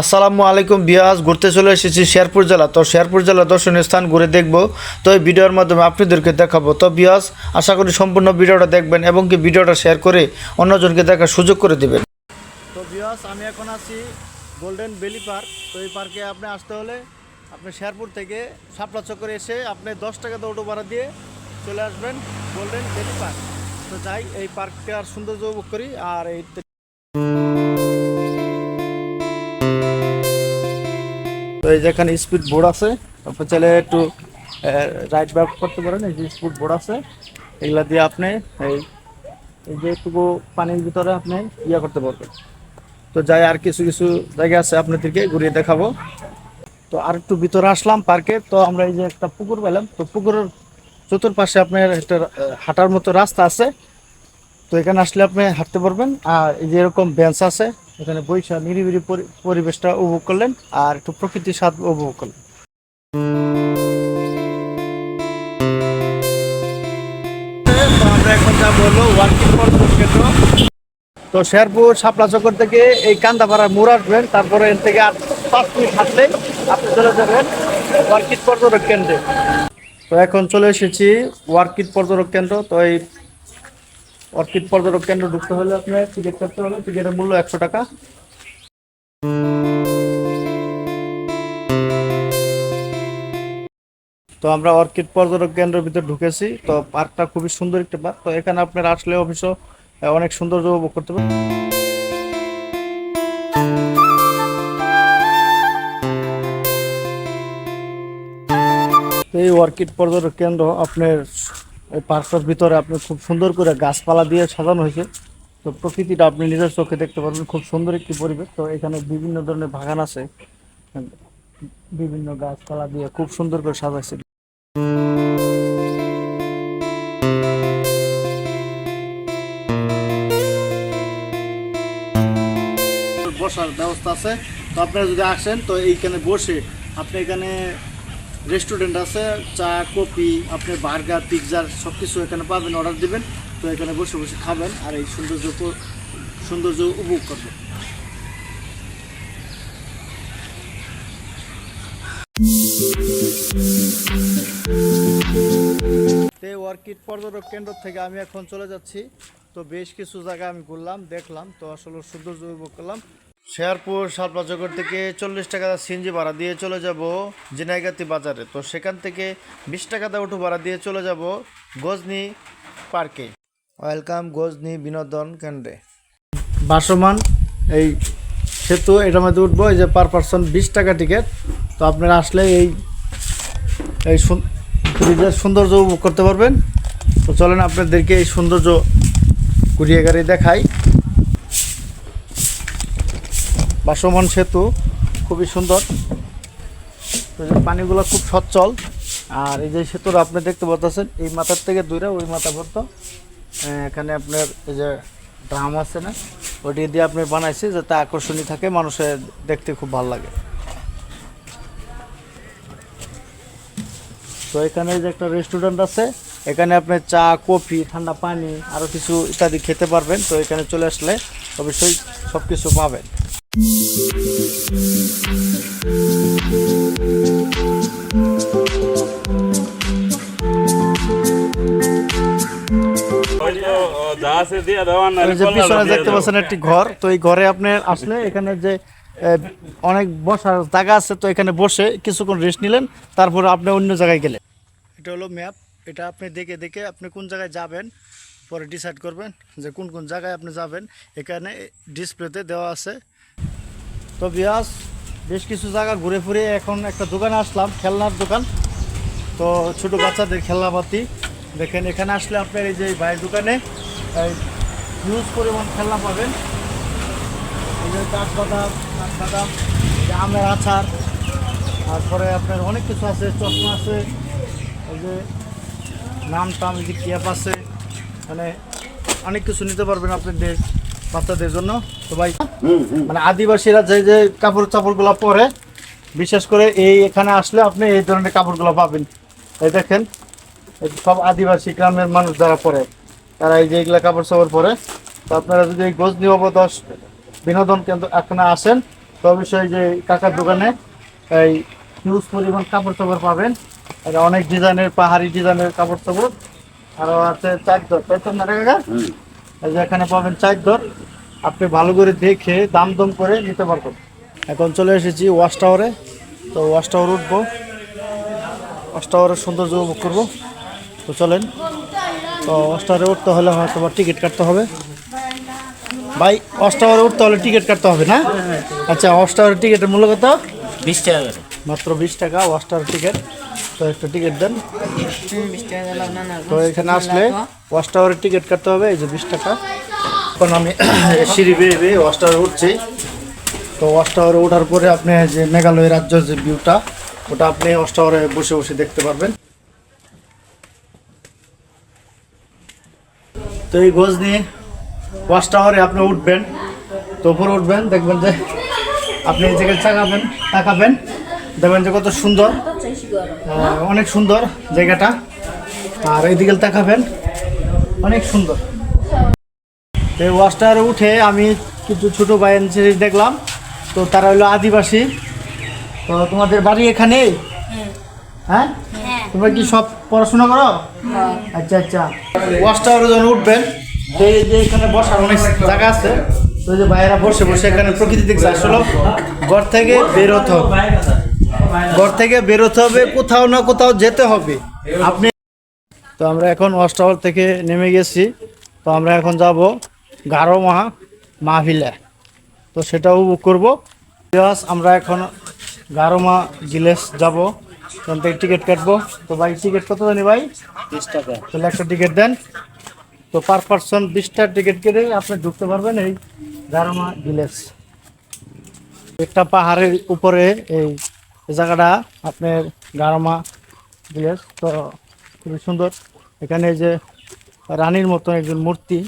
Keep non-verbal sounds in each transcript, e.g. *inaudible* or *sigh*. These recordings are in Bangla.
আসসালামু আলাইকুম বিয়াস, ঘুরতে চলে এসেছি শেরপুর জেলা। তো শেরপুর জেলা দর্শনীয় স্থান ঘুরে দেখব। তো এই ভিডিওর মাধ্যমে আপনাদেরকে দেখাবো। তো বিয়াস, আশা করি সম্পূর্ণ ভিডিওটা দেখবেন এবং কি ভিডিওটা শেয়ার করে অন্যজনকে দেখার সুযোগ করে দেবেন। তো বিয়াস, আমি এখন আছি গোল্ডেন বেলি পার্ক তো এই পার্কে আপনি আসতে হলে আপনি শেরপুর থেকে শাপলা চক্করে এসে আপনি দশ টাকা অটো ভাড়া দিয়ে চলে আসবেন গোল্ডেন বেলি পার্ক তো যাই, এই পার্কটার সৌন্দর্য উপভোগ করি। আর এই তো এই যেখানে স্পিড বোর্ড আছে আপনি চাইলে একটু রাইড ব্যাক করতে পারেন, এই যে স্পিড বোর্ড আছে, এগুলা দিয়ে আপনি এই এই যে একটু পানির ভিতরে আপনি ইয়া করতে পারবেন। তো যাই, আর কিছু কিছু জায়গা আছে আপনাদেরকে ঘুরিয়ে দেখাবো। তো আর একটু ভিতরে আসলাম পার্কে, তো আমরা এই যে একটা পুকুর পেলাম, তো পুকুরের চতুর্পাশে আপনার একটা হাঁটার মতো রাস্তা আছে। তো এখানে আসলে আপনি হাঁটতে পারবেন, আর এই যে এরকম বেঞ্চ আছে এখানে বৈশা নিরিবিলি পরি- পরিবেশটা উপভোগ করলেন আর একটু প্রকৃতির স্বাদ উপভোগ করলেন। তো শেরপুর শাপলা চক্কর থেকে এই কান্দাপাড়ার মোড় আসবেন, তারপরে এর থেকে আর পাঁচ মিনিট হাঁটলে আপনি চলে যাবেন ওয়ার্কিট পর্যটক কেন্দ্রে। তো এখন চলে এসেছি ওয়ার্কিট পর্যটক কেন্দ্র, তো এই অর্কিড পর্যটক কেন্দ্র ঢুকতে হলে আপনার টিকিট কাটতে হবে। টিকিটের মূল্য একশো টাকা। তো আমরা অর্কিড পর্যটক কেন্দ্রের ভিতরে ঢুকেছি। তো পার্কটা খুবই সুন্দর একটি পার্ক। তো এখানে আপনার আসলে আহ, অনেক সৌন্দর্য উপভোগ করতে পারেন এই অর্কিড পর্যটক কেন্দ্র আপনার এই পার্কটার ভিতরে আপনি খুব সুন্দর করে গাছপালা দিয়ে সাজানো হয়েছে। তো প্রকৃতিটা আপনি নিজের চোখে দেখতে পারবেন, খুব সুন্দর একটি পরিবেশ। তো এখানে বিভিন্ন ধরনের বাগান আছে। বিভিন্ন গাছপালা দিয়ে খুব সুন্দর করে সাজাইছে। বসার ব্যবস্থা আছে। তো আপনারা যদি আসেন, তো এইখানে বসে আপনি এখানে রেস্টুরেন্ট আছে, চা, কফি আপনি বার্গার, পিৎজার সব কিছু এখানে পাবেন, অর্ডার দিবেন। তো এখানে বসে বসে খাবেন আর এই সৌন্দর্য সৌন্দর্য উপভোগ করবেন। এই অর্কিড পর্যটক কেন্দ্র থেকে আমি এখন চলে যাচ্ছি। তো বেশ কিছু জায়গা আমি ঘুরলাম, দেখলাম, তো আসলে সৌন্দর্য উপভোগ করলাম। শেয়ারপুর শালবাজগর থেকে চল্লিশ টাকা সিনজি ভাড়া দিয়ে চলে যাব জিনাইগাতি বাজারে। তো সেখান থেকে বিশ টাকা দা উঠো ভাড়া দিয়ে চলে যাব গজনি পার্কে। ওয়েলকাম গজনি বিনোদন কেন্দ্রে। বাসমান, এই সেতু এটার মধ্যে উঠবো, এই যে পার পার্সন বিশ টাকা টিকিট। তো আপনারা আসলে এই এই সৌন্দর্য উপভোগ করতে পারবেন। তো চলেন আপনাদেরকে এই সৌন্দর্য ঘুরিয়ে গাড়ি দেখাই। বাসমান সেতু, খুবই সুন্দর। পানিগুলো খুব সচ্ছল। আর এই যে সেতুটা আপনি দেখতে পাচ্ছেন এই মাথার থেকে দূরে ওই মাথা পর্যন্ত। এখানে আপনার এই যে ড্রাম আছে না, ওটি দিয়ে আপনি বানাইছে যাতে আকর্ষণীয় থাকে, মানুষের দেখতে খুব ভালো লাগে। তো এখানে যে একটা রেস্টুরেন্ট আছে, এখানে আপনি চা, কফি, ঠান্ডা পানি আরও কিছু ইত্যাদি খেতে পারবেন। তো এখানে চলে আসলে অবশ্যই সব কিছু পাবেন। দেখতে পাচ্ছেন একটি ঘর তো এই ঘরে আপনি আসলে এখানে যে অনেক বসার জায়গা আছে তো এখানে বসে কিছুক্ষণ রেস্ট নিলেন তারপরে আপনি অন্য জায়গায় গেলেন। এটা হলো ম্যাপ এটা আপনি দেখে দেখে আপনি কোন জায়গায় যাবেন পরে ডিসাইড করবেন যে কোন কোন জায়গায় আপনি যাবেন। এখানে ডিসপ্লেতে দেওয়া আছে তো বিয়াস, বেশ কিছু জায়গা ঘুরে ফিরে এখন একটা দোকানে আসলাম, খেলনার দোকান। তো ছোট বাচ্চাদের খেলনাপাতি। দেখেন, এখানে আসলে আপনার এই যে ভাইয়ের দোকানে হিউজ পরিমাণ খেলনা পাবেন। এই যে কাঠবাদাম কাঠবাদাম আমের আচার, তারপরে আপনার অনেক কিছু আছে, চশমা আছে, এই যে নাম টাম, এই যে ক্যাপ আছে। মানে অনেক কিছু নিতে পারবেন আপনাদের। বাচ্চাদের জন্য। তো ভাই মানে আদিবাসীরা যে যে কাপড় চাপড়গুলো পরে বিশেষ করে এই এখানে আসলে আপনি এই ধরনের কাপড়গুলো পাবেন। এই দেখেন সব আদিবাসী গ্রামের মানুষ যারা পরে তারা এই যে এগুলা কাপড় চাপড় পরে। তো আপনারা যদি এই গজনি অবদশ বিনোদন কেন্দ্র এখানে আসেন তো অবশ্যই যে কাকার দোকানে এই হিউজ পরিমাণ কাপড় চাপড় পাবেন। অনেক ডিজাইনের পাহাড়ি ডিজাইনের কাপড় চাপড়। আরও আছে চাকদর তাই তো না কাকা? যে এখানে পাবেন চার ধর আপনি ভালো করে দেখে দাম দম করে নিতে পারবেন। এখন চলে এসেছি ওয়াশ টাওয়ারে। তো ওয়াশ টাওয়ার উঠবো। ওয়াশ টাওয়ারের সৌন্দর্য উপভোগ করব। তো চলেন। তো ওয়াশ টাওয়ারে উঠতে হলে হয়তো বা টিকিট কাটতে হবে। ভাই ওয়াশ টাওয়ারে উঠতে হলে টিকিট কাটতে হবে না? আচ্ছা ওয়াশ টাওয়ারের টিকিটের মূল্য কত? বিশ টাকা মাত্র বিশ টাকা ওয়াশ টাওয়ার টিকিট। তো একটা টিকিট দেন। তো এখানে আসলে ওয়াশ টাওয়ারের টিকিট কাটতে হবে এই যে বিশ টাকা। এখন আমি *coughs* সিঁড়ি বেয়ে বেয়ে ওয়াশ টাওয়ারে উঠছি। তো ওয়াশ টাওয়ারে ওঠার পরে আপনি যে মেঘালয় রাজ্যের যে ভিউটা ওটা আপনি ওয়াশ টাওয়ারে বসে বসে দেখতে পারবেন। তো এই গোজ নিয়ে ওয়াশ টাওয়ারে আপনি উঠবেন। তো উপরে উঠবেন দেখবেন যে আপনি এই জায়গায় তাকাবেন তাকাবেন। দেখবেন যে কত সুন্দর। অনেক সুন্দর জায়গাটা। আর এইদিকে তাকাবেন অনেক সুন্দর। এই ওয়াশ টাওয়ারে উঠে আমি কিছু ছোট ভাই ছেলে দেখলাম। তো তারা হলো আদিবাসী। তো তোমাদের বাড়ি এখানে? হ্যাঁ? তোমরা কি সব পড়াশোনা করো? আচ্ছা আচ্ছা। ওয়াশ টাওয়ারে যখন উঠবেন এই যে এখানে বসার অনেক জায়গা আছে তো যে ভাইয়েরা বসে বসে এখানে প্রকৃতি দেখছে। আসলে ঘর থেকে বেরোতে হবে। ঘর থেকে বেরোতে হবে কোথাও না কোথাও যেতে হবে। আপনি তো আমরা এখন ওয়াশ থেকে নেমে গেছি। তো আমরা এখন যাব গারো মাহা মাহফিলে। তো সেটাও বুক করব। আমরা এখন গারোমা ভিলেজ যাব। ওখান থেকে টিকিট কাটবো। তো ভাই টিকিট কত জানি ভাই? বিশ টাকা। তাহলে একটা টিকিট দেন। তো পার পার্সন বিশটা টিকিট কেটে আপনি ঢুকতে পারবেন এই গারোমা ভিলেজ। একটা পাহাড়ের উপরে এই এই জায়গাটা আপনার গারোমা ভিলেজ তো খুবই সুন্দর। এখানে যে রানীর মতন একজন মূর্তি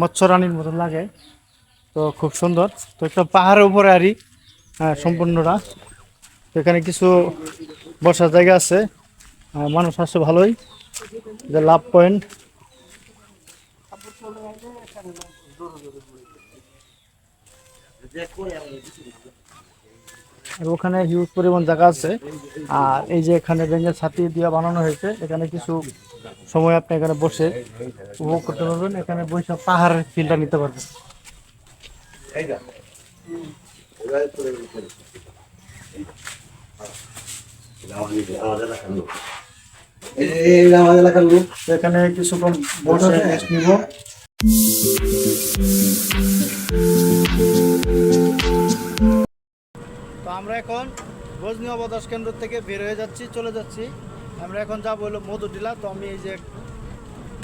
মৎস্য রানীর মতন লাগে তো খুব সুন্দর। তো একটা পাহাড়ের উপরে আরই হ্যাঁ, সম্পূর্ণটা তো এখানে কিছু বসার জায়গা আছে মানুষ আসে ভালোই। যে লাভ পয়েন্ট। আর ওখানে হিউজ পরিমাণ জায়গা আছে। আর এই যে এখানে বেঞ্চের ছাতি দিয়ে বানানো হয়েছে, এখানে কিছু সময় আপনি এখানে বসে উপভোগ করতে পারবেন। এখানে বসে পাহাড়ের ফিলটা নিতে পারবেন। এখানে কিছুক্ষণ বসে নিব। আমরা এখন গজনি অবদাস কেন্দ্র থেকে বের হয়ে যাচ্ছি চলে যাচ্ছি। আমরা এখন যাব হলো মধুটিলা। তো আমি এই যে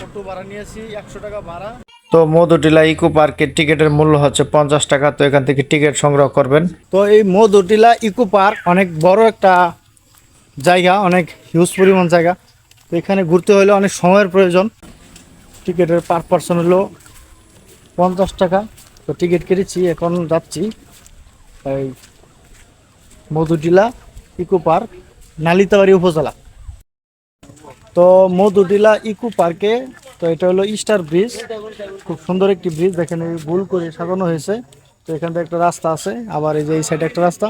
অটো ভাড়া নিয়েছি একশো টাকা ভাড়া। তো মধু মধুটিলা ইকো পার্কের টিকিটের মূল্য হচ্ছে পঞ্চাশ টাকা তো এখান থেকে টিকিট সংগ্রহ করবেন। তো এই মধু মধুটিলা ইকো পার্ক অনেক বড় একটা জায়গা অনেক হিউজ পরিমাণ জায়গা। তো এখানে ঘুরতে হলে অনেক সময়ের প্রয়োজন। টিকিটের পার পার্সন হলো পঞ্চাশ টাকা। তো টিকিট কেটেছি এখন যাচ্ছি। এই মধুটিলা ইকো পার্ক, নালিতাবাড়ি উপজেলা। তো মধুটিলা ইকো পার্কে, তো এটা হলো স্টার ব্রিজ। খুব সুন্দর একটি ব্রিজ, দেখেন ভুল করে সাজানো হয়েছে। তো এখান থেকে একটা রাস্তা আছে, আবার এই যে এই সাইডে একটা রাস্তা,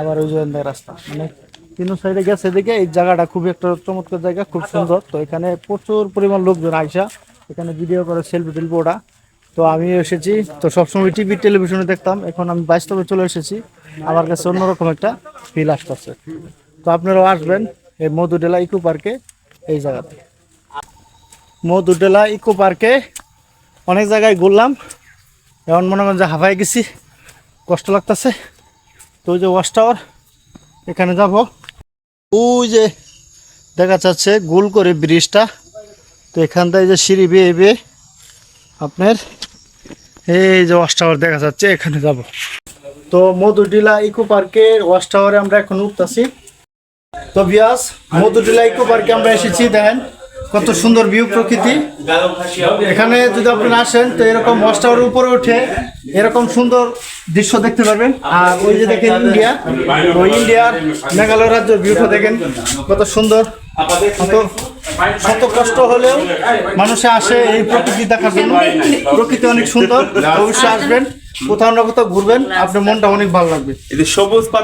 আবার ওই যে রাস্তা। মানে তিন সাইডে গেছে দেখে এই জায়গাটা খুবই একটা চমৎকার জায়গা, খুব সুন্দর। তো এখানে প্রচুর পরিমাণ লোকজন আইসা, এখানে ভিডিও করে সেলফি টেলফি ওটা তো আমি এসেছি। তো সবসময় টিভি, টেলিভিশনে দেখতাম। এখন আমি বাস্তবে চলে এসেছি। আমার কাছে অন্যরকম একটা ফিল আসতেছে। তো আপনারাও আসবেন এই মধুডেলা ইকো পার্কে এই জায়গাতে। মধুডেলা ইকো পার্কে অনেক জায়গায় ঘুরলাম। এমন মনে করেন যে হাফায় গেছি। কষ্ট লাগতেছে। তো ওই যে ওয়াশ টাওয়ার, এখানে যাব। ওই যে দেখা যাচ্ছে গোল করে ব্রিজটা। তো এখান থেকে যে সিঁড়ি বেয়ে বেয়ে আপনার এই যে ওয়াশ টাওয়ার দেখা যাচ্ছে, এখানে যাব। তো মধুডিলা ইকো পার্কের ওয়াশ টাওয়ারে আমরা এখন উঠতেছি। তো বিয়াস মধুডিলা ইকো পার্কে আমরা এসেছি, দেখেন, কত সুন্দর ভিউ প্রকৃতি। এখানে যদি আপনি আসেন, তো এরকম ওয়াশ টাওয়ারের উপরে উঠে এরকম সুন্দর দৃশ্য দেখতে পারবেন। আর ওই যে দেখেন ইন্ডিয়া, ওই ইন্ডিয়ার মেঘালয় রাজ্যের ভিউটা দেখেন, কত সুন্দর। কত শত কষ্ট হলেও মানুষে আসে এই প্রকৃতি দেখার জন্য প্রকৃতি অনেক সুন্দর অবশ্যই আসবেন কোথাও না কোথাও ঘুরবেন আপনার মনটা অনেক ভালো লাগবে সবুজ পাতা